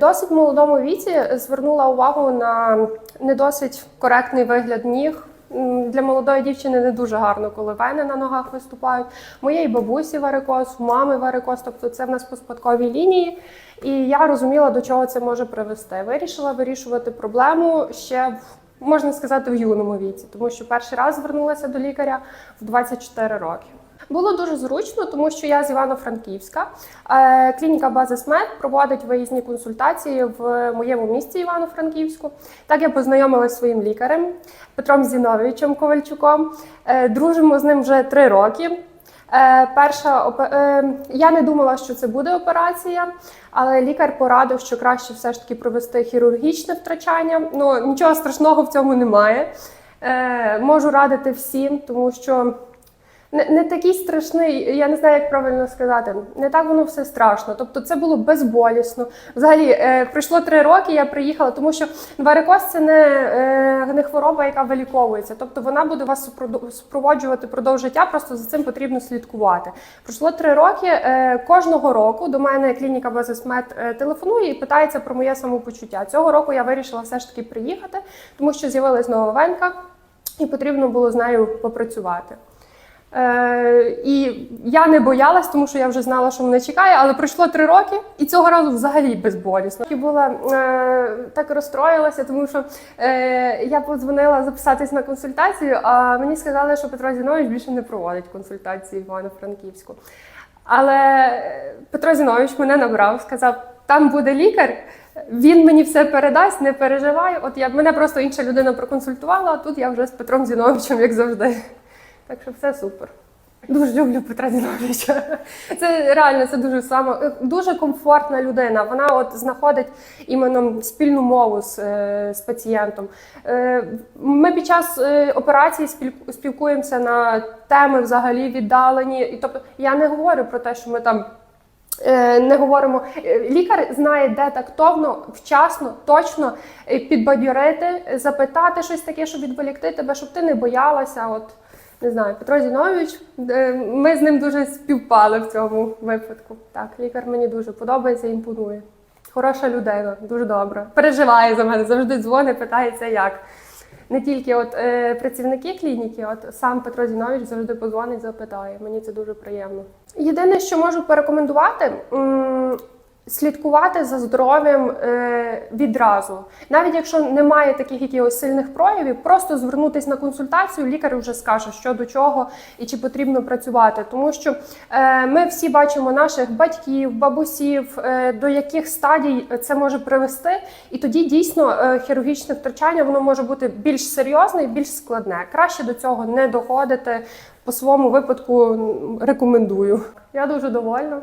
досить молодому віці звернула увагу на не досить коректний вигляд ніг. Для молодої дівчини не дуже гарно, коли вени на ногах виступають. Моєї бабусі варикоз, мами варикоз, тобто це в нас по спадковій лінії. І я розуміла, до чого це може привести. Вирішила вирішувати проблему ще в можна сказати в юному віці, тому що перший раз звернулася до лікаря в 24 роки. Було дуже зручно, тому що я з Івано-Франківська. Е, Клініка Базисмед проводить виїзні консультації в моєму місті Івано-Франківську. Так я познайомилася зі своїм лікарем Петром Зіновичем Ковальчуком. Е, Дружимо з ним вже три роки. Е, Перша я не думала, що це буде операція, але лікар порадив, що краще все ж таки провести хірургічне втрачання. Ну нічого страшного в цьому немає. Можу радити всім, тому що не, не такий страшний, я не знаю, як правильно сказати. Не так воно все страшно. Тобто це було безболісно. Взагалі, е, пройшло три роки, я приїхала, тому що варикоз це не, е, не хвороба, яка виліковується. Тобто вона буде вас супроводжувати впродовж життя, просто за цим потрібно слідкувати. Пройшло три роки. Е, кожного року до мене клініка Базисмед е, телефонує і питається про моє самопочуття. Цього року я вирішила все ж таки приїхати, тому що з'явилась нова венка, і потрібно було з нею попрацювати. Е, і я не боялась, тому що я вже знала, що мене чекає, але пройшло три роки, і цього разу взагалі безболісно. І була е, так розстроїлася, тому що е, я подзвонила записатись на консультацію, а мені сказали, що Петро Зінович більше не проводить консультації в Івано-Франківську. Але Петро Зінович мене набрав, сказав: там буде лікар. Він мені все передасть, не переживай. От я мене просто інша людина проконсультувала, а тут я вже з Петром Зіновичем, як завжди. Так що все супер. Дуже люблю Петра Зіновича. Це реально це дуже саме дуже комфортна людина. Вона от знаходить іменно спільну мову з, е, з пацієнтом. Е, Ми під час е, операції спілкуємося на теми взагалі віддалені. І тобто я не говорю про те, що ми там. Е, Не говоримо, Е, лікар знає, де тактовно, вчасно, точно е, підбадьорити, запитати щось таке, щоб відволікти тебе, щоб ти не боялася. От не знаю, Петро Зінович, е, ми з ним дуже співпали в цьому випадку. Так, лікар мені дуже подобається, імпонує. Хороша людина, дуже добра. Переживає за мене, завжди дзвонить, питається як. Не тільки от е, працівники клініки, от сам Петро Зінович завжди подзвонить, запитає. Мені це дуже приємно. Єдине, що можу порекомендувати. Слідкувати за здоров'ям е, відразу, навіть якщо немає таких якихось сильних проявів, просто звернутися на консультацію, лікар вже скаже, що до чого і чи потрібно працювати. Тому що е, ми всі бачимо наших батьків, бабусів, е, до яких стадій це може привести, і тоді дійсно е, хірургічне втрачання воно може бути більш серйозне і більш складне. Краще до цього не доходити. По своєму випадку рекомендую. Я дуже довольна.